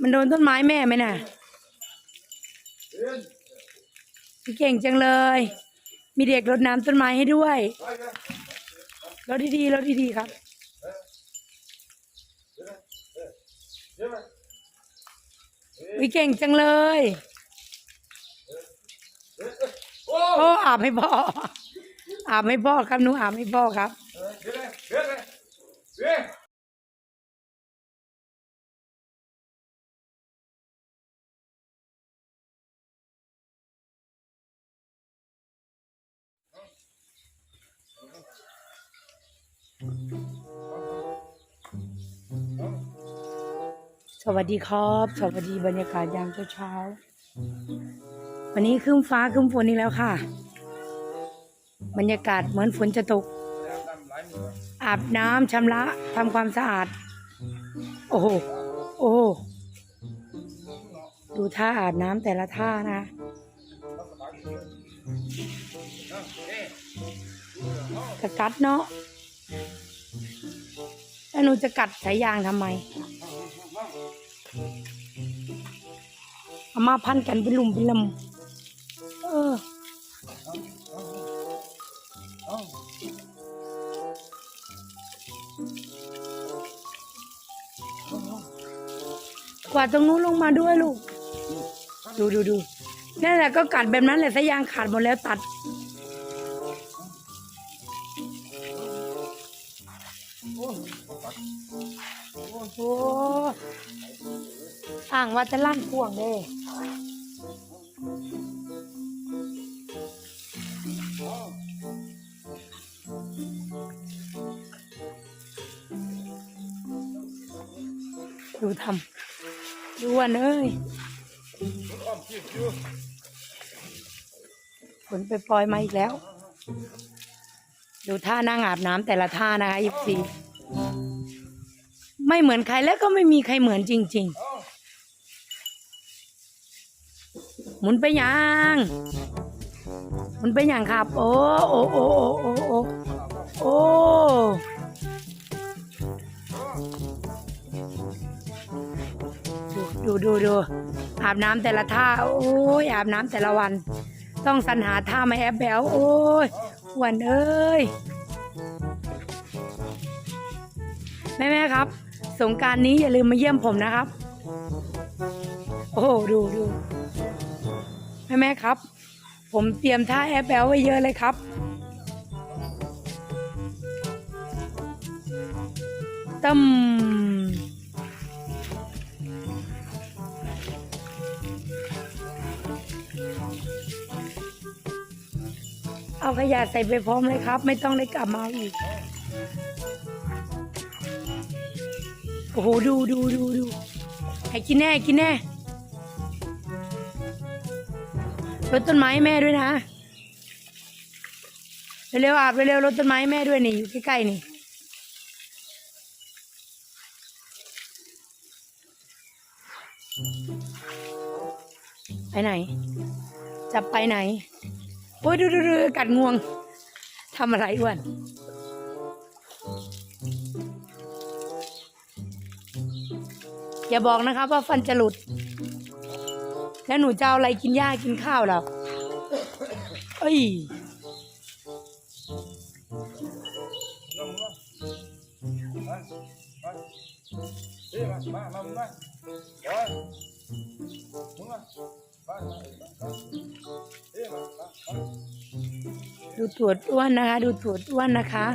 มันโดนต้นไม้แม่ไหมน่ะพี่เก่งจังเลย มีเด็กรดน้ำต้นไม้ให้ด้วยรดดีๆรดดีๆครับวิเก่งจังเลย โอ้อาบให้พ่อ อาบให้พ่อครับหนูอาบให้พ่อครับ สวัสดีครับ สวัสดีบรรยากาศยามเช้า วันนี้ครึ้มฟ้าครึ้มฝนอีกแล้วค่ะ บรรยากาศเหมือนฝนจะตก อาบน้ำชำระทำความสะอาด โอ้โห โอ้โหดูท่าอาบน้ำแต่ละท่านะกระกัดเนาะ แล้วหนูจะกัดสายยางทำไมเอามาพันกันเป็นหลุมเป็นลำเออกวาดตรงนู้นลงมาด้วยลูก ดูดูดูนั่นแหละก็กัดแบบนั้นแหละสายยางขาดหมดแล้วตัด โอ้โหอ่างว่าจะลั่นพวงเด้ดูทำดูวันเอ้ยฝนไปปล่อยมาอีกแล้ว ดูท่านั่งอาบน้ำแต่ละท่านะคะยิบซี ไม่เหมือนใครแล้วก็ไม่มีใครเหมือนจริง ๆ หมุนไปยังหมุนไปยังครับโอ้โอ้โอ้โอ้โอ้โอ้โอ้ดูดูดูอาบน้ำแต่ละท่า โอ้ยอาบน้ำแต่ละวัน ต้องสรรหาท่ามาแอบแบวโอ้ยวันเอ้ยแม่แม่ครับ สงการนี้อย่าลืมมาเยี่ยมผมนะครับ โอ้ดูดูแม่แม่ครับ ผมเตรียมท่าแอปแบลไว้เยอะเลยครับตึมเอาขยะใส่ไปพร้อมเลยครับ ไม่ต้องได้กลับมาอีก โอ้โห ดูดูดูดูให้กินแน่กินแน่รดต้นไม้แม่ด้วยนะ เร็วๆอาบเร็วๆรดต้นไม้แม่ด้วยนี่อยู่ใกล้ๆนี่ไปไหน จะไปไหน โอ้ยดูดูดูกัดงวงทำอะไรอ้วน อย่าบอกนะครับว่าฟันจะหลุด แล้วหนูจะเอาอะไรกินหญ้ากินข้าวเหรอเอ้ยดูตรวจอ้วนนะคะ ดูตรวจอ้วนนะคะ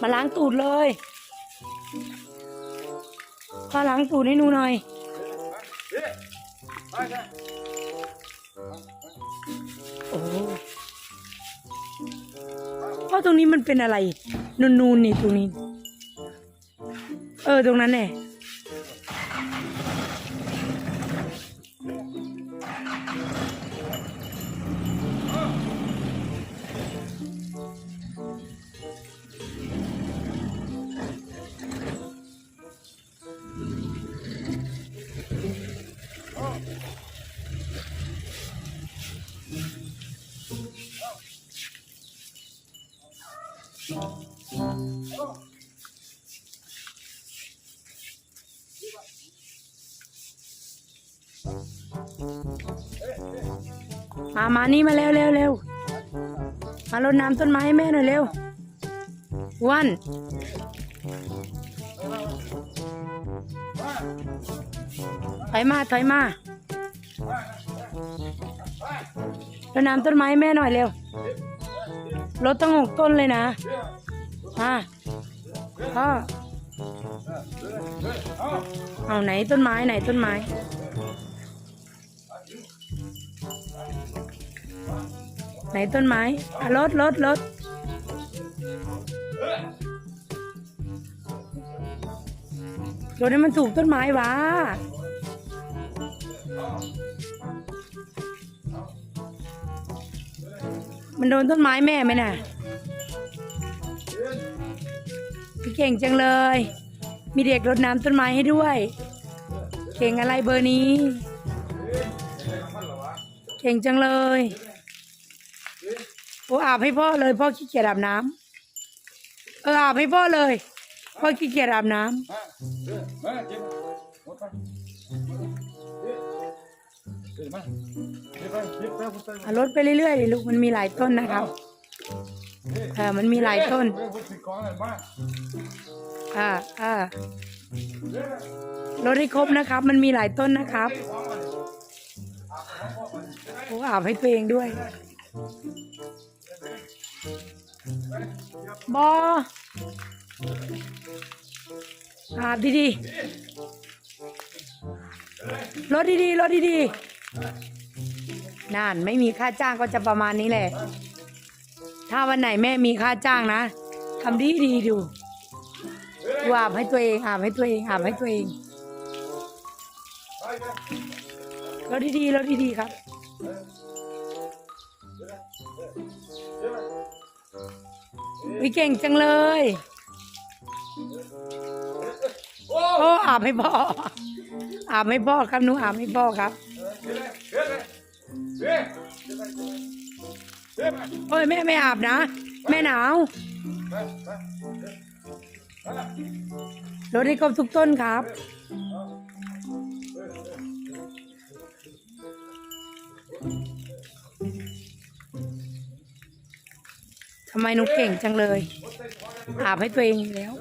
มาล้างตูดเลยพ่อล้างตูดให้หนูหน่อยโอ้พ่อตรงนี้มันเป็นอะไร นูนๆนี่ตรงนี้ เออตรงนั้นแหล มามานี่มาเร็วเร็วเร็วมารดน้ำต้นไม้ให้แม่หน่อยเร็ววันถอยมาถอยมารดน้ำต้นไม้แม่หน่อยเร็วรถต้องหกต้นเลยนะมาพ่อเอาไหนต้นไม้ไหนต้นไม้ ไหนต้นไม้อะรถรถรถรถให้มันถูกต้นไม้วะมันโดนต้นไม้แม่ไหมน่ะ พี่เก่งจังเลย มีเด็กรดน้ำต้นไม้ให้ด้วย เก่งอะไรเบอร์นี้ เก่งจังเลย โอ้อาบให้พ่อเลย พ่อขี้เกียจอาบน้ำเอออาบให้พ่อเลย พ่อขี้เกียจอาบน้ำมาเจ็บหมดไปเจ็บมาเจ็บไปเจ็บไปผมใส่เอารถไปเรื่อยๆดิลูกมันมีหลายต้นนะครับเออมันมีหลายต้นเฮ้ยผมติดกองอะไรมาอ่าอ่าเฮ้ยรถให้ครบนะครับ มันมีหลายต้นนะครับ ของมัน โอ้อาบให้ตัวเองด้วย บออาบดีๆรถดีๆรถดีๆนั่นไม่มีค่าจ้างก็จะประมาณนี้แหละ ถ้าวันไหนแม่มีค่าจ้างนะทำดีดีดูดูอาบให้ตัวเองอาบให้ตัวเองอาบให้ตัวเองรถดีๆรถดีๆครับ วิเก่งจังเลย โอ้อาบให้พ่ออาบให้พ่อครับหนูอาบให้พ่อครับเฮ้ยเฮ้ยเฮ้ยเฮ้ยเฮ้ยโอ้ยแม่ไม่อาบนะ แม่หนาวรถให้ครบทุกต้นครับ ทำไมหนูเก่งจังเลย อาบให้ตัวเองอยู่แล้ว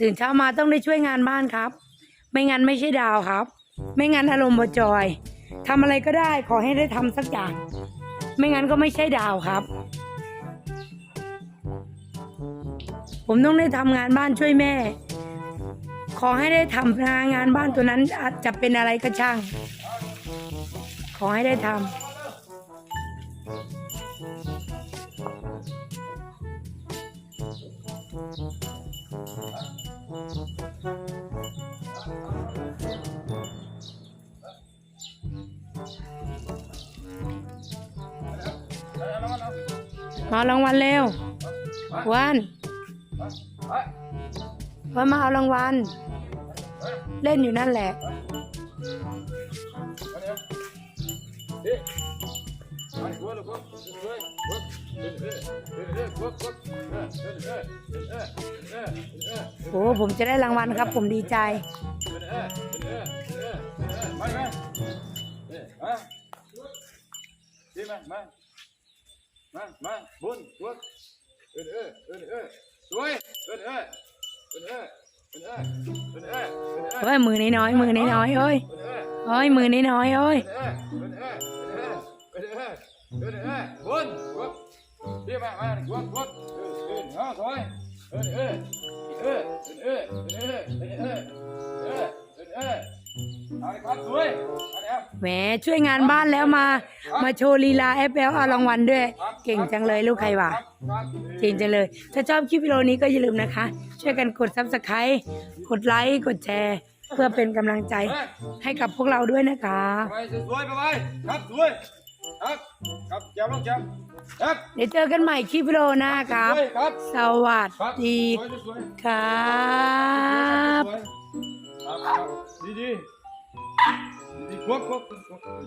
ตื่นเช้ามาต้องได้ช่วยงานบ้านครับ ไม่งั้นไม่ใช่ดาวครับ ไม่งั้นอารมณ์บจอยทำอะไรก็ได้ขอให้ได้ทำสักอย่าง ไม่งั้นก็ไม่ใช่ดาวครับ ผมต้องได้ทำงานบ้านช่วยแม่ ขอให้ได้ทำงานบ้านตัวนั้นอาจจะเป็นอะไรก็ช่าง อให้ได้ทำมารางวัลเร็ว วันวันมาเอารางวัล เล่นอยู่นั่นแหละ โอ้ผมจะได้รางวัลครับ ผมดีใจมามามามาบุญบุญเออเออเออเออสวยเออเออเออ เฮ้ยมือน้อยๆมือน้อยๆเฮ้ยเฮ้ยมือน้อยๆเฮ้ยเออ แหมช่วยงานบ้านแล้วมา มาโชว์ลีลาแอปเปิลอารางวัลด้วย เก่งจังเลยลูกใครวะเก่งจังเลย ถ้าชอบคลิปวิดีโอนี้ก็อย่าลืมนะคะ ช่วยกันกดซับสไครต์กดไลค์กดแชร์ เพื่อเป็นกำลังใจให้กับพวกเราด้วยนะคะไปสวยไปครับสวยครับครับเจ้ครับเดี๋ยวเจอกันใหม่คลิปวิดีโอหน้าครับ สวัสดีครับ Didi Didi, quoi, quoi, quoi, quoi